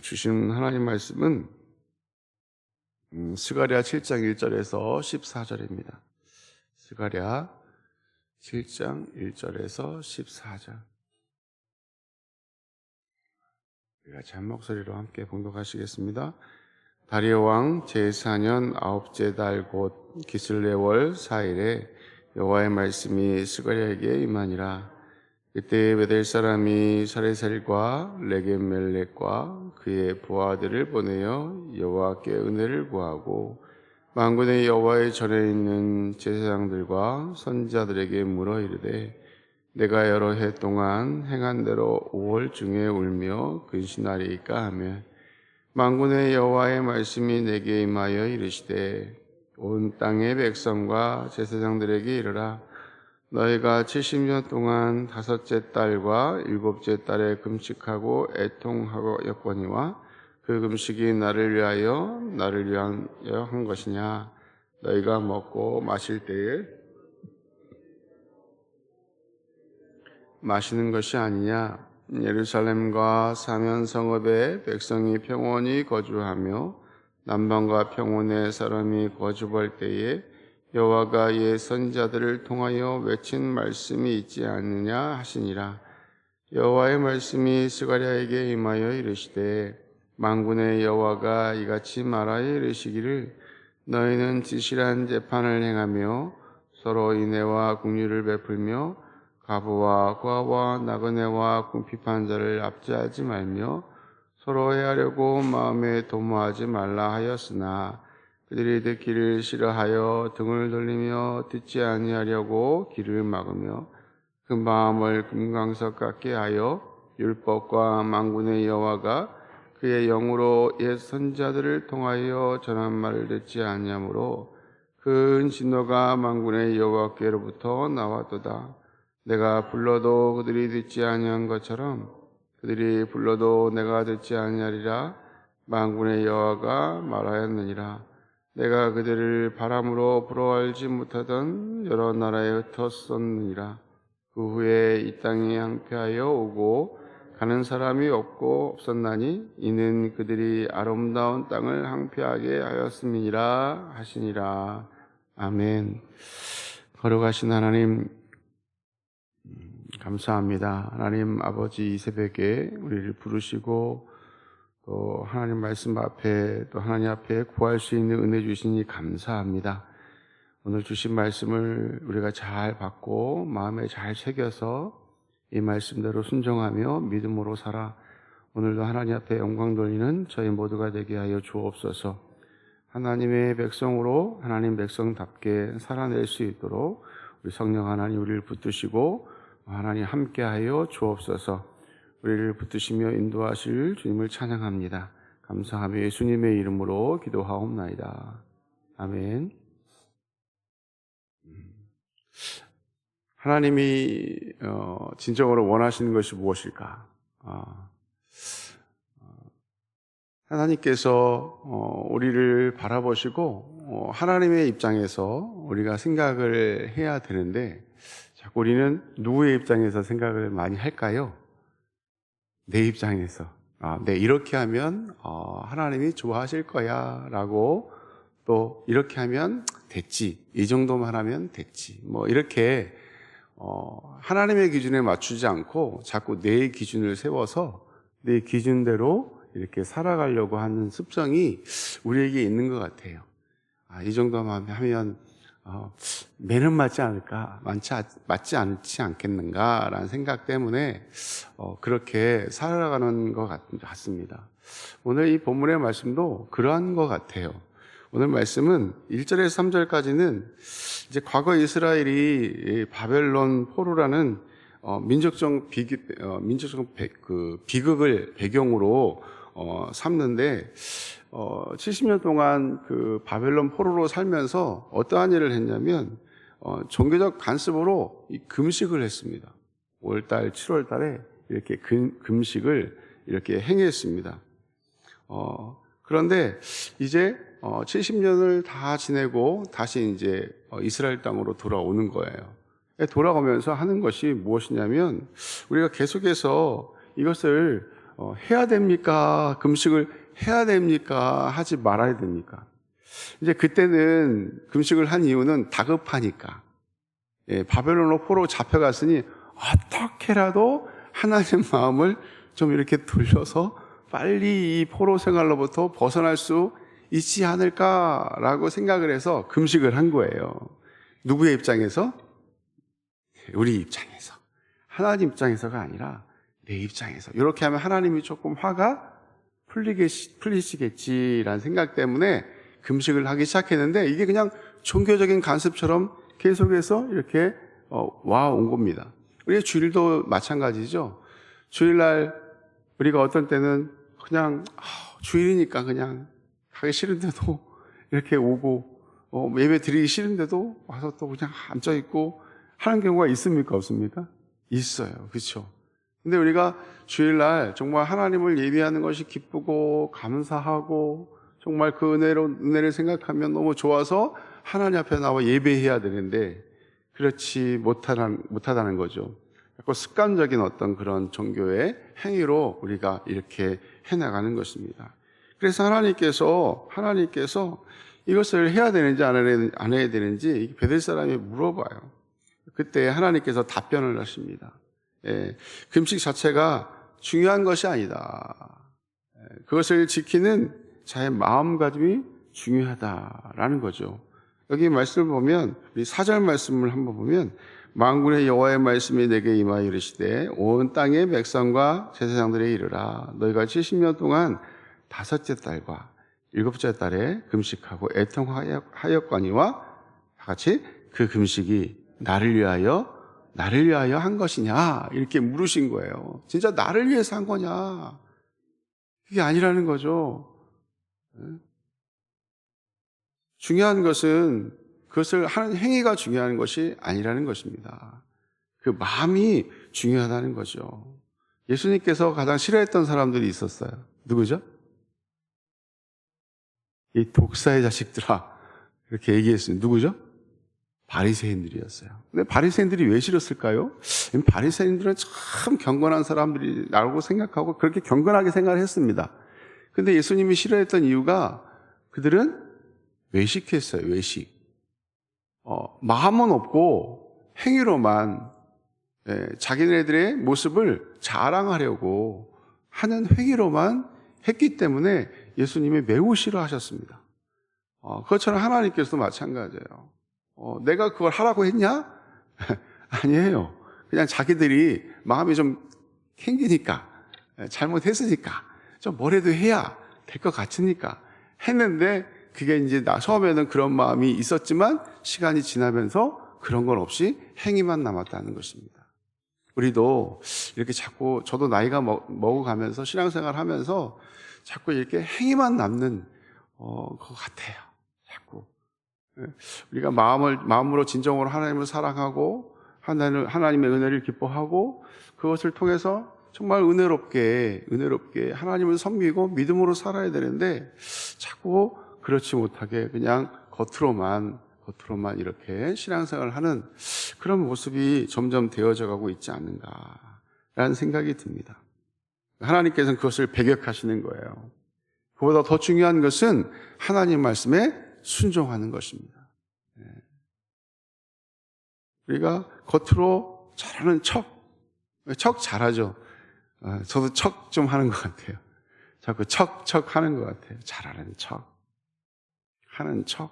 주신 하나님 말씀은 음, 스가랴 7장 1절에서 14절입니다. 스가랴 7장 1절에서 14절. 우리가 잔 목소리로 함께 봉독하시겠습니다. 다리오 왕 제4년 아홉째 달 곧 기슬레월 4일에 여호와의 말씀이 스가랴에게 임하니라. 그때 베델 사람이 사레셀과 레게멜렉과 그의 부하들을 보내어 여호와께 은혜를 구하고 만군의 여호와의 전에 있는 제사장들과 선지자들에게 물어 이르되 내가 여러 해 동안 행한 대로 5월 중에 울며 근신하리이까 하며 만군의 여호와의 말씀이 내게 임하여 이르시되 온 땅의 백성과 제사장들에게 이르라 너희가 70년 동안 다섯째 달과 일곱째 달에 금식하고 애통하였거니와 그 금식이 나를 위하여 나를 위하여 한 것이냐? 너희가 먹고 마실 때에 마시는 것이 아니냐? 예루살렘과 사면 성읍에 백성이 평온히 거주하며 남방과 평온의 사람이 거주할 때에 여호와가 옛 선자들을 통하여 외친 말씀이 있지 않느냐 하시니라. 여호와의 말씀이 스가랴에게 임하여 이르시되 만군의 여호와가 이같이 말하여 이르시기를 너희는 지실한 재판을 행하며 서로 인애와 국류를 베풀며 가부와 과와 나그네와 궁핍한 자를 압제하지 말며 서로 해하려고 마음에 도모하지 말라 하였으나 그들이 듣기를 싫어하여 등을 돌리며 듣지 아니하려고 귀를 막으며 그 마음을 금강석 같게 하여 율법과 만군의 여호와가 그의 영으로 옛 선자들을 통하여 전한 말을 듣지 아니하므로 큰 진노가 만군의 여호와께로부터 나왔도다. 내가 불러도 그들이 듣지 아니한 것처럼 그들이 불러도 내가 듣지 아니하리라 만군의 여호와가 말하였느니라. 내가 그들을 바람으로 불어 알지 못하던 여러 나라에 흩었었느니라. 그 후에 이 땅에 항폐하여 오고 가는 사람이 없고 없었나니 이는 그들이 아름다운 땅을 항폐하게 하였음이니라 하시니라. 아멘. 거룩하신 하나님 음, 감사합니다. 하나님 아버지 이 새벽에 우리를 부르시고 또 하나님 말씀 앞에 또 하나님 앞에 구할 수 있는 은혜 주시니 감사합니다. 오늘 주신 말씀을 우리가 잘 받고 마음에 잘 새겨서 이 말씀대로 순종하며 믿음으로 살아 오늘도 하나님 앞에 영광 돌리는 저희 모두가 되게 하여 주옵소서. 하나님의 백성으로 하나님 백성답게 살아낼 수 있도록 우리 성령 하나님 우리를 붙드시고 하나님 함께하여 주옵소서. 우리를 붙드시며 인도하실 주님을 찬양합니다. 감사하며 예수님의 이름으로 기도하옵나이다. 아멘. 하나님이 어, 진정으로 원하시는 것이 무엇일까? 어, 하나님께서 어, 우리를 바라보시고 하나님의 입장에서 우리가 생각을 해야 되는데 자꾸 우리는 누구의 입장에서 생각을 많이 할까요? 내 입장에서. 아, 네 이렇게 하면 하나님이 좋아하실 거야라고 또 이렇게 하면 됐지. 이 정도만 하면 됐지. 뭐 이렇게 어, 하나님의 기준에 맞추지 않고 자꾸 내 기준을 세워서 내 기준대로 이렇게 살아가려고 하는 습성이 우리에게 있는 것 같아요. 아, 이 정도만 하면 어, 매는 맞지 않을까, 많지, 맞지 않지 않겠는가라는 생각 때문에 어, 그렇게 살아가는 것 같, 같습니다. 오늘 이 본문의 말씀도 그러한 것 같아요. 오늘 말씀은 1절에서 3절까지는 이제 과거 이스라엘이 바벨론 포로라는 어, 민족적 비기, 어, 민족적 배, 그 비극을 배경으로 어, 삼는데 어, 70년 동안 그 바벨론 포로로 살면서 어떠한 일을 했냐면 어, 종교적 간섭으로 이 금식을 했습니다. 5월달, 7월달에 이렇게 금, 금식을 이렇게 행했습니다. 어, 그런데 이제 70년을 어, 다 지내고 다시 이제 어, 이스라엘 땅으로 돌아오는 거예요. 돌아오면서 하는 것이 무엇이냐면 우리가 계속해서 이것을 어, 해야 됩니까? 금식을 해야 됩니까? 하지 말아야 됩니까? 이제 그때는 금식을 한 이유는 다급하니까. 예, 바벨론으로 포로 잡혀갔으니 어떻게라도 하나님 마음을 좀 이렇게 돌려서 빨리 이 포로 생활로부터 벗어날 수 있지 않을까라고 생각을 해서 금식을 한 거예요. 누구의 입장에서? 우리 입장에서. 하나님 입장에서가 아니라 내 입장에서. 이렇게 하면 하나님이 조금 화가 풀리게, 풀리시겠지라는 생각 때문에 금식을 하기 시작했는데 이게 그냥 종교적인 간섭처럼 계속해서 이렇게 어, 와온 겁니다. 우리 주일도 마찬가지죠. 주일날 우리가 어떤 때는 그냥 아, 주일이니까 그냥 가기 싫은데도 이렇게 오고 어, 예배 드리기 싫은데도 와서 또 그냥 앉아 있고 하는 경우가 있습니까 없습니까? 있어요. 그렇죠. 근데 우리가 주일날 정말 하나님을 예배하는 것이 기쁘고 감사하고 정말 그 은혜로 은혜를 생각하면 너무 좋아서 하나님 앞에 나와 예배해야 되는데 그렇지 못하다는, 못하다는 거죠. 자꾸 습관적인 어떤 그런 종교의 행위로 우리가 이렇게 해나가는 것입니다. 그래서 하나님께서 하나님께서 이것을 해야 되는지 안 해야, 되는지 베들 사람이 물어봐요. 그때 하나님께서 답변을 하십니다. 예, 금식 자체가 중요한 것이 아니다. 예, 그것을 지키는 자의 마음가짐이 중요하다라는 거죠. 여기 말씀을 보면 우리 사절 말씀을 한번 보면 만군의 여호와의 말씀이 내게 임하여 이르시되 온 땅의 백성과 제사장들에 이르라 너희가 70년 동안 다섯째 달과 일곱째 달에 금식하고 애통하였거니와 같이 그 금식이 나를 위하여 나를 위하여 한 것이냐 이렇게 물으신 거예요. 진짜 나를 위해서 한 거냐? 그게 아니라는 거죠. 중요한 것은 그것을 하는 행위가 중요한 것이 아니라는 것입니다. 그 마음이 중요하다는 거죠. 예수님께서 가장 싫어했던 사람들이 있었어요. 누구죠? 이 독사의 자식들아. 이렇게 얘기했어요. 누구죠? 바리새인들이었어요. 근데 바리새인들이 왜 싫었을까요? 바리새인들은 참 경건한 사람들이라고 생각하고 그렇게 경건하게 생각을 했습니다. 근데 예수님이 싫어했던 이유가 그들은 외식했어요. 외식. 어, 마음은 없고 행위로만 예, 자기네들의 모습을 자랑하려고 하는 행위로만 했기 때문에 예수님이 매우 싫어하셨습니다. 어, 그것처럼 하나님께서도 마찬가지예요. 어, 내가 그걸 하라고 했냐? 아니에요. 그냥 자기들이 마음이 좀 캥기니까, 예, 잘못했으니까, 좀 뭐라도 해야 될 것 같으니까 했는데, 그게 이제 나, 처음에는 그런 마음이 있었지만, 시간이 지나면서 그런 건 없이 행위만 남았다는 것입니다. 우리도 이렇게 자꾸, 저도 나이가 먹, 먹어가면서 신앙생활 하면서 자꾸 이렇게 행위만 남는, 어, 것 같아요. 자꾸. 예. 우리가 마음을, 마음으로 진정으로 하나님을 사랑하고, 하나님, 하나님의 은혜를 기뻐하고, 그것을 통해서 정말 은혜롭게, 은혜롭게 하나님을 섬기고 믿음으로 살아야 되는데, 자꾸 그렇지 못하게 그냥 겉으로만, 겉으로만 이렇게 신앙생활을 하는 그런 모습이 점점 되어져 가고 있지 않는가라는 생각이 듭니다. 하나님께서는 그것을 배격하시는 거예요. 그보다 더 중요한 것은 하나님 말씀에 순종하는 것입니다. 예. 우리가 겉으로 잘하는 척, 척 잘하죠. 어, 저도 척 좀 하는 것 같아요. 자꾸 척, 척 하는 것 같아요. 잘하는 척. 하는 척.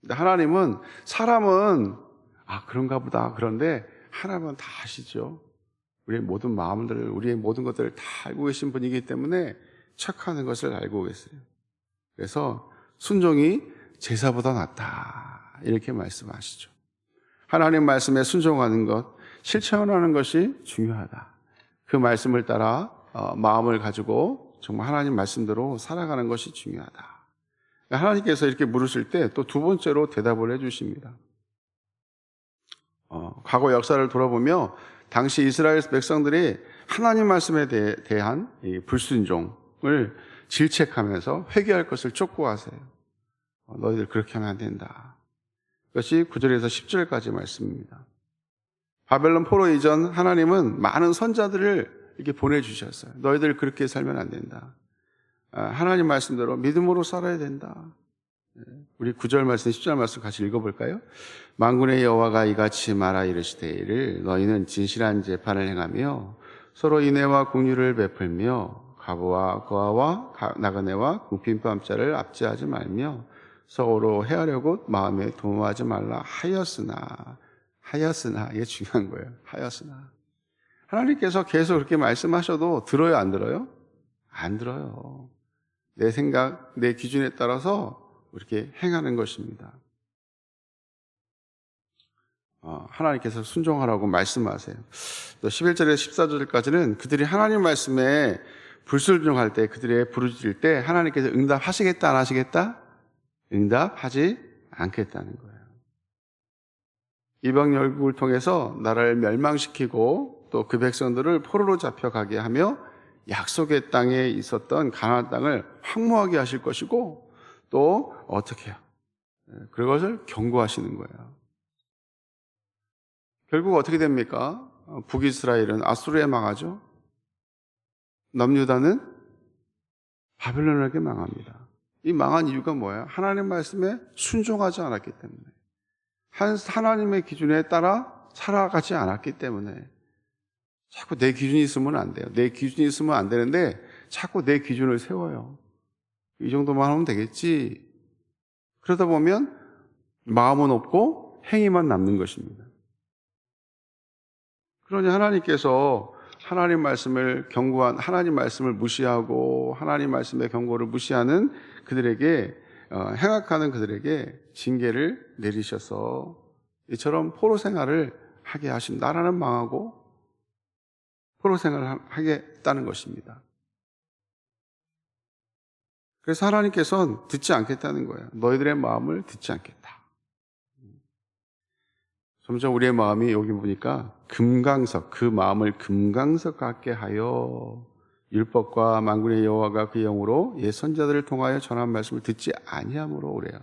근데 하나님은, 사람은, 아, 그런가 보다. 그런데 하나님은 다 아시죠. 우리의 모든 마음들을, 우리의 모든 것들을 다 알고 계신 분이기 때문에 척하는 것을 알고 계세요. 그래서 순종이 제사보다 낫다. 이렇게 말씀하시죠. 하나님 말씀에 순종하는 것, 실천하는 것이 중요하다. 그 말씀을 따라 어, 마음을 가지고 정말 하나님 말씀대로 살아가는 것이 중요하다. 하나님께서 이렇게 물으실 때 또 두 번째로 대답을 해주십니다. 어, 과거 역사를 돌아보며 당시 이스라엘 백성들이 하나님 말씀에 대, 대한 불순종을 질책하면서 회개할 것을 촉구하세요. 어, 너희들 그렇게 하면 안 된다. 그것이 9절에서 10절까지 말씀입니다. 바벨론 포로 이전 하나님은 많은 선자들을 이렇게 보내주셨어요. 너희들 그렇게 살면 안 된다. 아, 하나님 말씀대로 믿음으로 살아야 된다. 예, 우리 9절 말씀, 10절 말씀 같이 읽어볼까요? 만군의 여호와가 이같이 말하 이르시되 이를 너희는 진실한 재판을 행하며 서로 인애와 공유를 베풀며 가부와 거아와 가- 나그네와 궁핍밤자를 압제하지 말며 서로 헤아려고 마음에 도모하지 말라 하였으나 하였으나 이게 중요한 거예요. 하였으나 하나님께서 계속 그렇게 말씀하셔도 들어요 안 들어요? 안 들어요. 내 생각, 내 기준에 따라서 이렇게 행하는 것입니다. 어, 하나님께서 순종하라고 말씀하세요. 또 11절에서 14절까지는 그들이 하나님 말씀에 불순종할 때, 그들의 부르짖을 때 하나님께서 응답하시겠다, 안 하시겠다? 응답하지 않겠다는 거예요. 이방 열국을 통해서 나라를 멸망시키고 또 그 백성들을 포로로 잡혀가게 하며 약속의 땅에 있었던 가나안 땅을 황무하게 하실 것이고 또 어떻게 해요? 예, 그것을 경고하시는 거예요. 결국 어떻게 됩니까? 어, 북이스라엘은 아수르에 망하죠. 남유다는 바벨론에게 망합니다. 이 망한 이유가 뭐예요? 하나님 말씀에 순종하지 않았기 때문에. 한, 하나님의 기준에 따라 살아가지 않았기 때문에. 자꾸 내 기준이 있으면 안 돼요. 내 기준이 있으면 안 되는데 자꾸 내 기준을 세워요. 이 정도만 하면 되겠지. 그러다 보면 마음은 없고 행위만 남는 것입니다. 그러니 하나님께서 하나님 말씀을 경고한 하나님 말씀을 무시하고 하나님 말씀의 경고를 무시하는 그들에게 어, 행악하는 그들에게 징계를 내리셔서 이처럼 포로 생활을 하게 하신 나라는 망하고 포로 생활을 하겠다는 것입니다. 그래서 하나님께서는 듣지 않겠다는 거예요. 너희들의 마음을 듣지 않겠다. 점점 우리의 마음이 여기 보니까 금강석, 그 마음을 금강석 같게 하여 율법과 만군의 여호와가 그 영으로 옛 선자들을 통하여 전한 말씀을 듣지 아니함으로 오래요.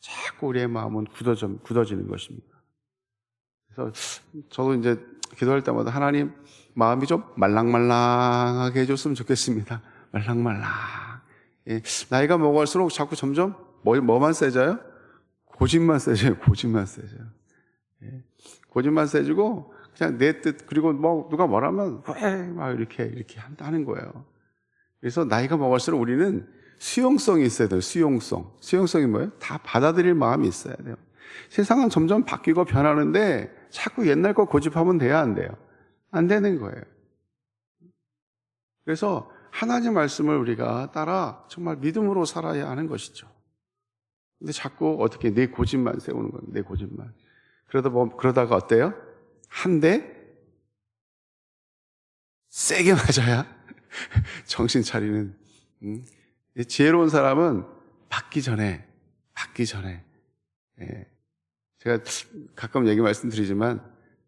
자꾸 우리의 마음은 굳어져, 굳어지는 것입니다. 그래서 저도 이제 기도할 때마다 하나님 마음이 좀 말랑말랑하게 해줬으면 좋겠습니다. 말랑말랑. 예, 나이가 먹을수록 자꾸 점점 뭐, 뭐만 세져요? 고집만 세져요. 고집만 세져요. 예, 고집만 세지고 그냥 내 뜻 그리고 뭐 누가 뭐라면 왜 막 이렇게 이렇게 한다는 거예요. 그래서 나이가 먹을수록 우리는 수용성이 있어야 돼요. 수용성. 수용성이 뭐예요? 다 받아들일 마음이 있어야 돼요. 세상은 점점 바뀌고 변하는데 자꾸 옛날 거 고집하면 돼야 안 돼요. 안 되는 거예요. 그래서 하나님 말씀을 우리가 따라 정말 믿음으로 살아야 하는 것이죠. 근데 자꾸 어떻게 내 고집만 세우는 겁니다. 내 고집만. 그러다 보 그러다가 어때요? 한대 세게 맞아야 정신 차리는 음? 지혜로운 사람은 받기 전에 받기 전에 예. 제가 가끔 얘기 말씀드리지만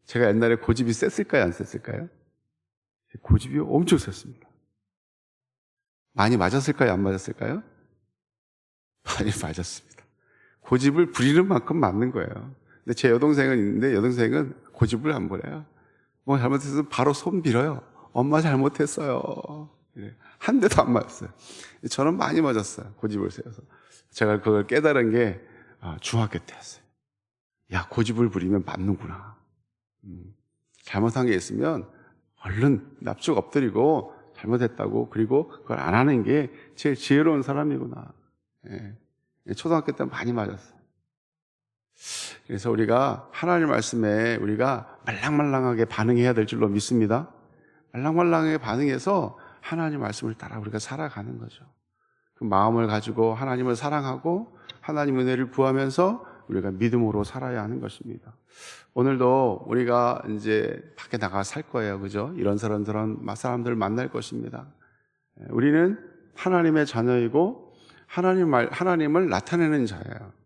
제가 옛날에 고집이 셌을까요 안 셌을까요? 고집이 엄청 셌습니다. 많이 맞았을까요 안 맞았을까요? 많이 맞았습니다. 고집을 부리는 만큼 맞는 거예요. 근데 제 여동생은 있는데 여동생은 고집을 안 부려요. 뭐 잘못해서 바로 손 빌어요. 엄마 잘못했어요. 이래. 한 대도 안 맞았어요. 저는 많이 맞았어요. 고집을 세워서. 제가 그걸 깨달은 게 아, 중학교 때였어요. 야, 고집을 부리면 맞는구나. 음, 잘못한 게 있으면 얼른 납죽 엎드리고 잘못했다고 그리고 그걸 안 하는 게 제일 지혜로운 사람이구나. 예. 초등학교 때 많이 맞았어요. 그래서 우리가 하나님 말씀에 우리가 말랑말랑하게 반응해야 될 줄로 믿습니다. 말랑말랑하게 반응해서 하나님 말씀을 따라 우리가 살아가는 거죠. 그 마음을 가지고 하나님을 사랑하고 하나님 은혜를 구하면서 우리가 믿음으로 살아야 하는 것입니다. 오늘도 우리가 이제 밖에 나가 살 거예요. 그죠? 이런 사람 저런 사람들 만날 것입니다. 우리는 하나님의 자녀이고 하나님 말, 하나님을 나타내는 자예요.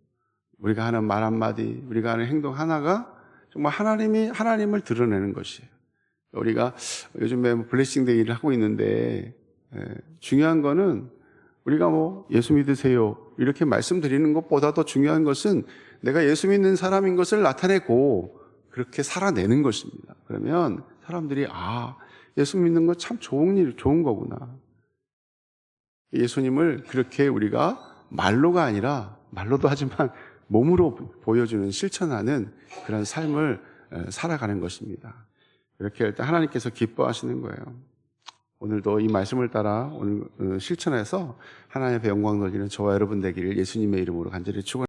우리가 하는 말 한마디, 우리가 하는 행동 하나가 정말 하나님이 하나님을 드러내는 것이에요. 우리가 요즘에 뭐 블레싱 데이를 하고 있는데 예, 중요한 거는 우리가 뭐 예수 믿으세요 이렇게 말씀드리는 것보다 더 중요한 것은 내가 예수 믿는 사람인 것을 나타내고 그렇게 살아내는 것입니다. 그러면 사람들이 아 예수 믿는 건참 좋은 일, 좋은 거구나. 예수님을 그렇게 우리가 말로가 아니라 말로도 하지만 몸으로 보여주는 실천하는 그런 삶을 에, 살아가는 것입니다. 이렇게 할때 하나님께서 기뻐하시는 거예요. 오늘도 이 말씀을 따라 오늘 어, 실천해서 하나님의 영광 돌리는 저와 여러분 되기를 예수님의 이름으로 간절히 축원.